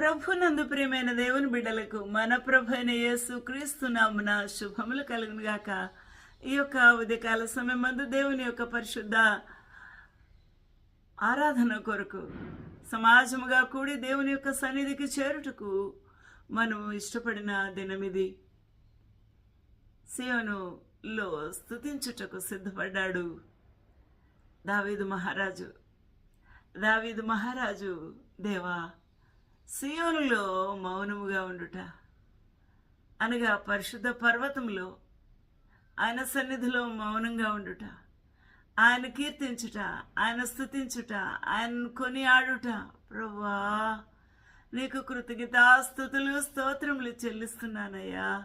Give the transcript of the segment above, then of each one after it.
ప్రభునందు ప్రియమైన దేవుని బిడ్డలకు మన ప్రభు అయిన యేసు క్రీస్తు నామున శుభములు కలుగును గాక. ఈ యొక్క ఉదయకాల సమయం మందు దేవుని యొక్క పరిశుద్ధ ఆరాధన కొరకు సమాజముగా కూడి దేవుని యొక్క సన్నిధికి చేరుటకు మనం ఇష్టపడిన దినమిది సియోనులో స్తుతించుటకు సిద్ధపడ్డాడు దావీదు మహారాజు. దావీదు మహారాజు దేవా సియోనులో మౌనముగా ఉండుట. అనగా పరిశుద్ధ పర్వతంలో ఆయన సన్నిధిలో మౌనంగా ఉండుట. ఆయన కీర్తించుట ఆయన స్థుతించుట ఆయన కొని ఆడుట ప్రభువా నీకు కృతజ్ఞతాస్థుతులు స్తోత్రములు చెల్లిస్తున్నానయ్యా.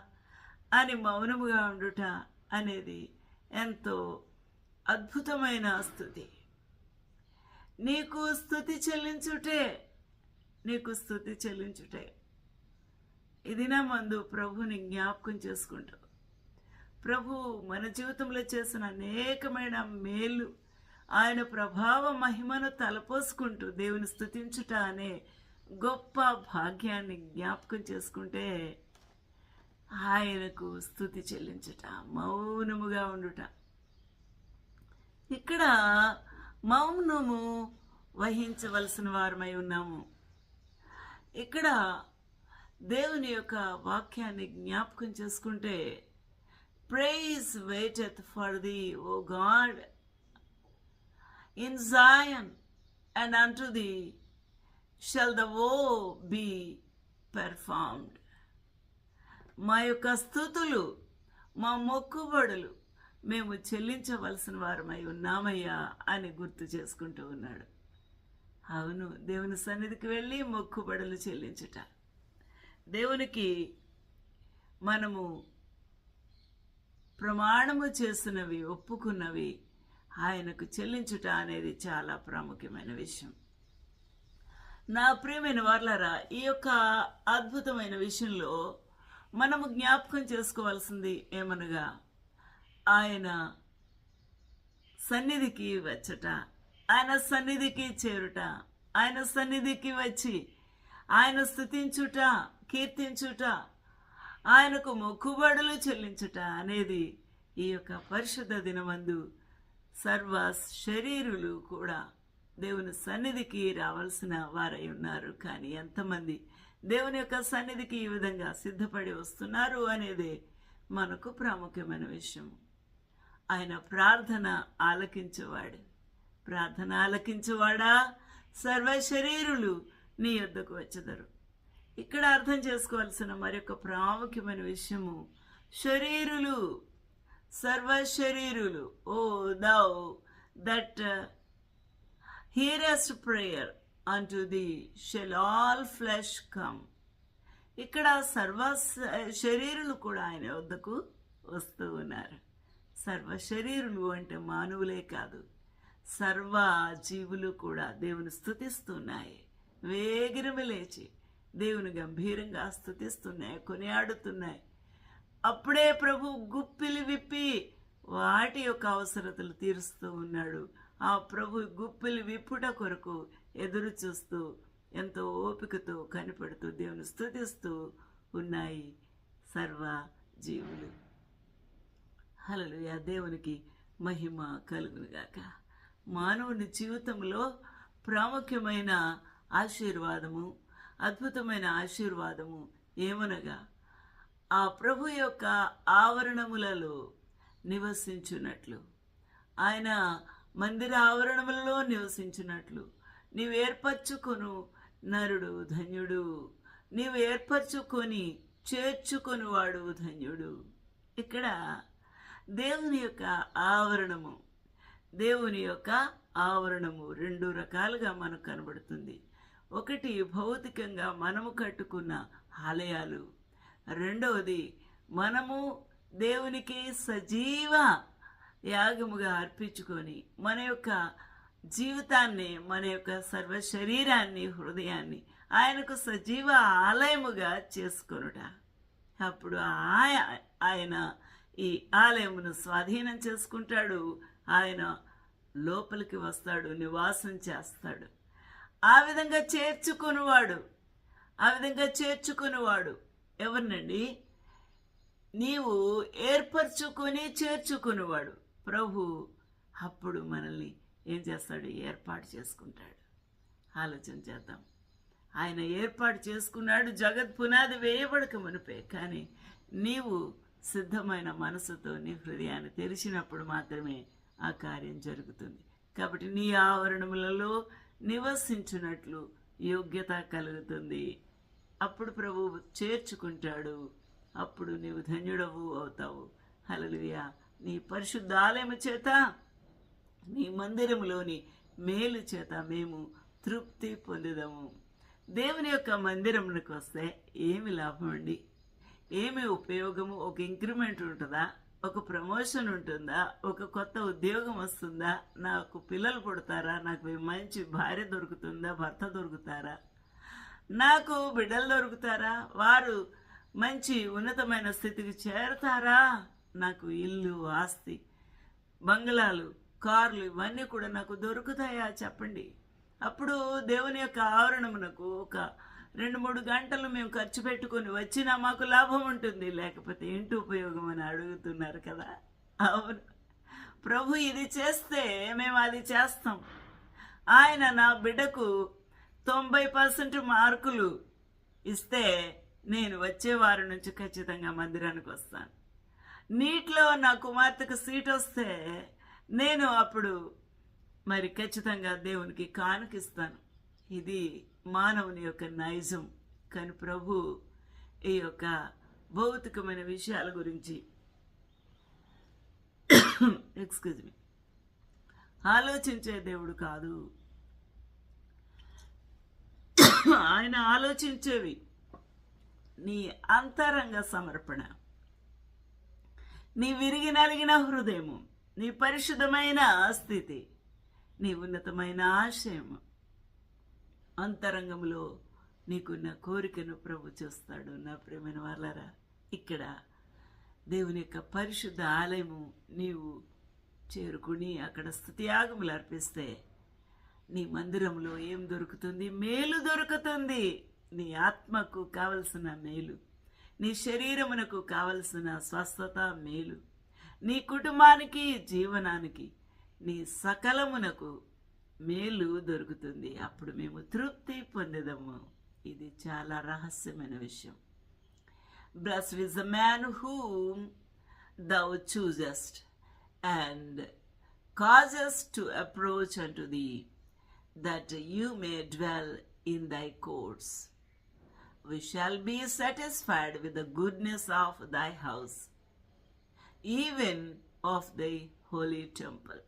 అని మౌనముగా ఉండుట అనేది ఎంతో అద్భుతమైన స్థుతి. నీకు స్థుతి చెల్లించుటే నీకు స్థుతి చెల్లించుటే. ఇది నా మందు ప్రభుని జ్ఞాపకం చేసుకుంటూ ప్రభు మన జీవితంలో చేసిన అనేకమైన మేలు ఆయన ప్రభావ మహిమను తలపోసుకుంటూ దేవుని స్థుతించుట అనే గొప్ప భాగ్యాన్ని జ్ఞాపకం చేసుకుంటే ఆయనకు స్థుతి చెల్లించుట మౌనముగా ఉండుట. ఇక్కడ మౌనము వహించవలసిన వారమై ఉన్నాము. ఇక్కడ దేవుని యొక్క వాక్యాన్ని జ్ఞాపకం చేసుకుంటే praise waiteth for thee O God in Zion and unto thee shall the vow be performed మా యొక్క స్థుతులు మా మొక్కుబడులు మేము చెల్లించవలసిన వారమై ఉన్నామయ్యా అని గుర్తు చేసుకుంటూ ఉన్నాడు. అవును దేవుని సన్నిధికి వెళ్ళి మొక్కుబడులు చెల్లించుట. దేవునికి మనము ప్రమాణము చేసినవి ఒప్పుకున్నవి ఆయనకు చెల్లించుట అనేది చాలా ప్రాముఖ్యమైన విషయం. నా ప్రియమైన వార్లరా ఈ యొక్క అద్భుతమైన విషయంలో మనము జ్ఞాపకం చేసుకోవాల్సింది ఏమనగా ఆయన సన్నిధికి వచ్చట. ఆయన సన్నిధికి చేరుట ఆయన సన్నిధికి వచ్చి ఆయన స్థుతించుట కీర్తించుట ఆయనకు మొక్కుబడులు చెల్లించుట అనేది ఈ యొక్క పరిశుద్ధ దినమందు సర్వ శరీరులు కూడా దేవుని సన్నిధికి రావాల్సిన వారై ఉన్నారు. కానీ ఎంతమంది దేవుని యొక్క సన్నిధికి ఈ విధంగా సిద్ధపడి వస్తున్నారు అనేది మనకు ప్రాముఖ్యమైన విషయం. ఆయన ప్రార్థన ఆలకించేవాడు. ప్రార్థన ఆలకించువాడా సర్వ శరీరులు నీ యొద్దకు వచ్చెదరు. ఇక్కడ అర్థం చేసుకోవాల్సిన మరొక ప్రాముఖ్యమైన విషయము శరీరులు సర్వ శరీరులు O thou that hearest prayer unto thee shall all flesh come ఇక్కడ సర్వ శరీరులు కూడా ఆయన వద్దకు వస్తూ ఉన్నారు. సర్వ శరీరులు అంటే మానవులే కాదు. సర్వ జీవులు కూడా దేవుని స్థుతిస్తున్నాయి వేగిరమి లేచి దేవుని గంభీరంగా స్థుతిస్తున్నాయి కొనియాడుతున్నాయి. అప్పుడే ప్రభు గుప్పిలి విప్పి వాటి యొక్క అవసరతలు తీరుస్తూ ఉన్నాడు. ఆ ప్రభు గుప్పిలి విప్పుట కొరకు ఎదురు చూస్తూ ఎంతో ఓపికతో కనిపెడుతూ దేవుని స్థుతిస్తూ ఉన్నాయి సర్వ జీవులు. హలలుయ దేవునికి మహిమ కలుగునుగాక. మానవుని జీవితంలో ప్రాముఖ్యమైన ఆశీర్వాదము అద్భుతమైన ఆశీర్వాదము ఏమనగా ఆ ప్రభు యొక్క ఆవరణములలో నివసించున్నట్లు ఆయన మందిర ఆవరణములలో నివసించినట్లు. నీవు ఏర్పరచుకొను నరుడు ధన్యుడు. నీవు ఏర్పరచుకొని చేర్చుకొనివాడు ధన్యుడు. ఇక్కడ దేవుని యొక్క ఆవరణము దేవుని యొక్క ఆవరణము రెండు రకాలుగా మనకు కనబడుతుంది. ఒకటి భౌతికంగా మనము కట్టుకున్న ఆలయాలు. రెండవది మనము దేవునికి సజీవ యాగముగా అర్పించుకొని మన యొక్క జీవితాన్ని మన యొక్క సర్వ శరీరాన్ని హృదయాన్ని ఆయనకు సజీవ ఆలయముగా చేసుకొనుట. అప్పుడు ఆయన ఈ ఆలయమును స్వాధీనం చేసుకుంటాడు. ఆయన లోపలికి వస్తాడు నివాసం చేస్తాడు. ఆ విధంగా చేర్చుకునివాడు. ఆ విధంగా చేర్చుకునేవాడు. ఎవరినండి? నీవు ఏర్పరచుకొని చేర్చుకునేవాడు. ప్రభు అప్పుడు మనల్ని ఏం చేస్తాడు? ఏర్పాటు చేసుకుంటాడు. ఆలోచన చేద్దాం. ఆయన ఏర్పాటు చేసుకున్నాడు. జగత్ పునాది వేయబడక మునిపే కానీ నీవు సిద్ధమైన మనసుతో నీ హృదయాన్ని తెరిచినప్పుడు మాత్రమే ఆ కార్యం జరుగుతుంది. కాబట్టి నీ ఆవరణములలో నివసించినట్లు యోగ్యత కలుగుతుంది. అప్పుడు ప్రభువు చేర్చుకుంటాడు. అప్పుడు నీవు ధన్యుడవు అవుతావు. హల్లెలూయా. నీ పరిశుద్ధ ఆలయము చేత నీ మందిరములోని మేలు చేత మేము తృప్తి పొందుదాము. దేవుని యొక్క మందిరంకి వస్తే ఏమి లాభం అండి ఏమి ఉపయోగము? ఒక ఇంక్రిమెంట్ ఉంటుందా? ఒక ప్రమోషన్ ఉంటుందా? ఒక కొత్త ఉద్యోగం వస్తుందా? నాకు పిల్లలు పుడతారా? నాకు మంచి భార్య దొరుకుతుందా? భర్త దొరుకుతారా? నాకు బిడ్డలు దొరుకుతారా? వారు మంచి ఉన్నతమైన స్థితికి చేరతారా? నాకు ఇల్లు ఆస్తి బంగ్లాలు కార్లు ఇవన్నీ కూడా నాకు దొరుకుతాయా? చెప్పండి. అప్పుడు దేవుని యొక్క ఆవరణమునకు ఒక రెండు మూడు గంటలు మేము ఖర్చు పెట్టుకొని వచ్చినా మాకు లాభం ఉంటుంది. లేకపోతే ఏంటి ఉపయోగం అని అడుగుతున్నారు కదా? అవును. ప్రభు ఇది చేస్తే మేము అది చేస్తాం. ఆయన నా బిడ్డకు తొంభై పర్సెంట్ మార్కులు ఇస్తే నేను వచ్చే వారం నుంచి ఖచ్చితంగా మందిరానికి వస్తాను. నీటిలో నా కుమార్తెకు సీట్ వస్తే నేను అప్పుడు మరి ఖచ్చితంగా దేవునికి కానుకిస్తాను ఇది మానవుని యొక్క నైజం కానీ ప్రభు ఈ యొక్క భౌతికమైన విషయాల గురించి. ఎక్స్క్యూజ్ మీ ఆలోచించే దేవుడు కాదు. ఆయన ఆలోచించేవి నీ అంతరంగ సమర్పణ నీ విరిగి నలిగిన హృదయము నీ పరిశుద్ధమైన స్థితి నీ ఉన్నతమైన ఆశయము. అంతరంగంలో నీకున్న కోరికను ప్రభు చూస్తాడు. నా ప్రేమైన వాళ్ళరా ఇక్కడ దేవుని యొక్క పరిశుద్ధ ఆలయము నీవు చేరుకుని అక్కడ స్థుతియాగములు అర్పిస్తే నీ మందిరంలో ఏం దొరుకుతుంది? మేలు దొరుకుతుంది. నీ ఆత్మకు కావలసిన మేలు నీ శరీరమునకు కావలసిన స్వస్థత మేలు నీ కుటుంబానికి జీవనానికి నీ సకలమునకు మేలు దొరుకుతుంది. అప్పుడు మేము తృప్తి పొందేదము. ఇది చాలా రహస్యమైన విషయం. Blessed is a man whom thou choosest and causest to approach unto thee that you may dwell in thy courts we shall be satisfied with the goodness of thy house even of thy holy temple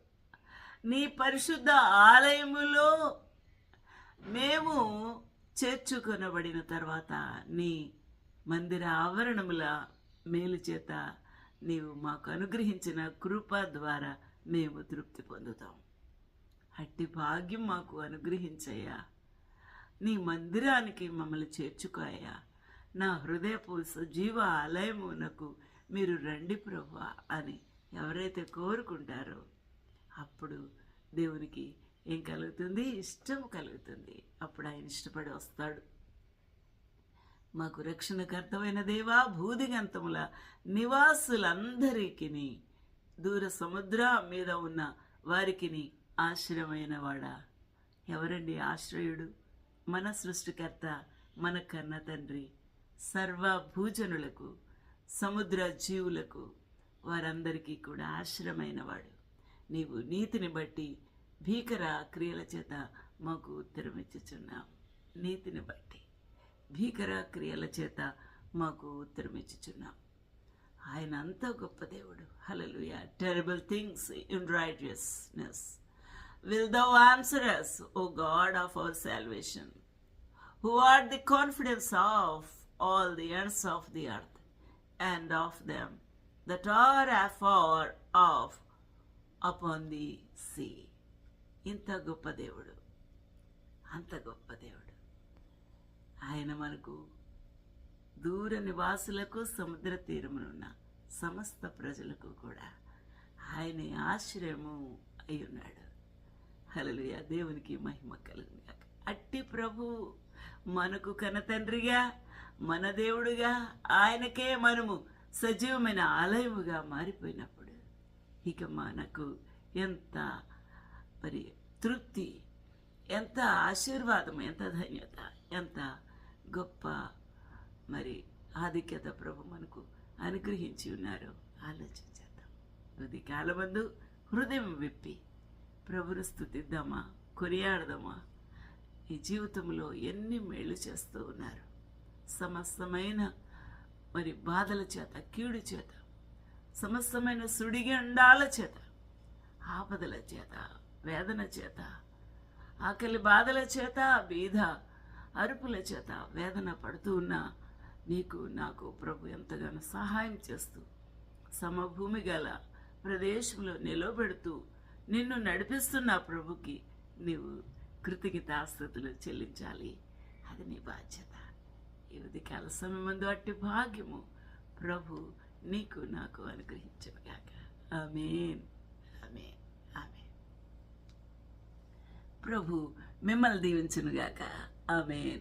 నీ పరిశుద్ధ ఆలయములో మేము చేర్చుకొనబడిన తర్వాత నీ మందిర ఆవరణముల మేలు చేత నీవు మాకు అనుగ్రహించిన కృప ద్వారా మేము తృప్తి పొందుతాం. అట్టి భాగ్యం మాకు అనుగ్రహించయ్యా. నీ మందిరానికి మమ్మల్ని చేర్చుకోయా నా హృదయపు సజీవ ఆలయమునకు మీరు రండి ప్రభా అని ఎవరైతే కోరుకుంటారో అప్పుడు దేవునికి ఏం కలుగుతుంది? ఇష్టం కలుగుతుంది. అప్పుడు ఆయన ఇష్టపడి వస్తాడు. మాకు రక్షణకర్తమైన దేవా భూదిగంతముల నివాసులందరికీ దూర సముద్ర మీద ఉన్న వారికి ఆశ్రయమైన వాడా? ఎవరండి ఆశ్రయుడు? మన సృష్టికర్త మన కన్న తండ్రి సర్వ భూజనులకు సముద్ర జీవులకు వారందరికీ కూడా ఆశ్రయమైనవాడు నీవు నీతిని బట్టి భీకర క్రియల చేత మాకు ఉత్తరమిచ్చుచున్నావు. నీతిని బట్టి భీకర క్రియల చేత మాకు ఉత్తరం ఆయన అంత గొప్ప దేవుడు. Hallelujah terrible things in righteousness will thou answer us O God of our salvation who are the confidence of all the ends of the earth and of them that are afar off upon the sea. ఇంత గొప్ప దేవుడు. అంత గొప్ప దేవుడు. ఆయన మనకు దూర నివాసులకు సముద్ర తీరమునున్న సమస్త ప్రజలకు కూడా ఆయన ఆశ్రయము అయి ఉన్నాడు హలలుయ దేవునికి మహిమ కలుగుగాక అట్టి ప్రభు మనకు కనతండ్రిగా మన దేవుడుగా ఆయనకే మనము సజీవమైన ఆలయముగా మారిపోయినప్పుడు ఇక మనకు ఎంత మరి తృప్తి ఎంత ఆశీర్వాదం ఎంత ధన్యత ఎంత గొప్ప మరి ఆధిక్యత ప్రభు మనకు అనుగ్రహించి ఉన్నారు. ఆలోచించేద్దాం ఉది కాలమందు హృదయం విప్పి ప్రభును స్థుతిద్దామా కొనియాడదామా? ఈ జీవితంలో ఎన్ని మేలు చేస్తూ ఉన్నారు? సమస్తమైన మరి బాధల చేత కీడు చేత సమస్తమైన సుడిగండాల చేత ఆపదల చేత వేదన చేత ఆకలి బాధల చేత బీధ అరుపుల చేత వేదన పడుతూ ఉన్నా నీకు నాకు ప్రభు ఎంతగానో సహాయం చేస్తూ సమభూమి గల ప్రదేశంలో నిలబెడుతూ నిన్ను నడిపిస్తున్న ప్రభుకి నీవు కృతజ్ఞతాస్థుతులు చెల్లించాలి. అది నీ బాధ్యత. ఈ ఉదయకాల సమయమందు అట్టి భాగ్యము ప్రభు నీకు నాకు అనుగ్రహించనుగాక ఆమేన్. ఆమేన్. ఆమేన్. ప్రభు మిమ్మల్ని దీవించునుగాక. ఆమేన్.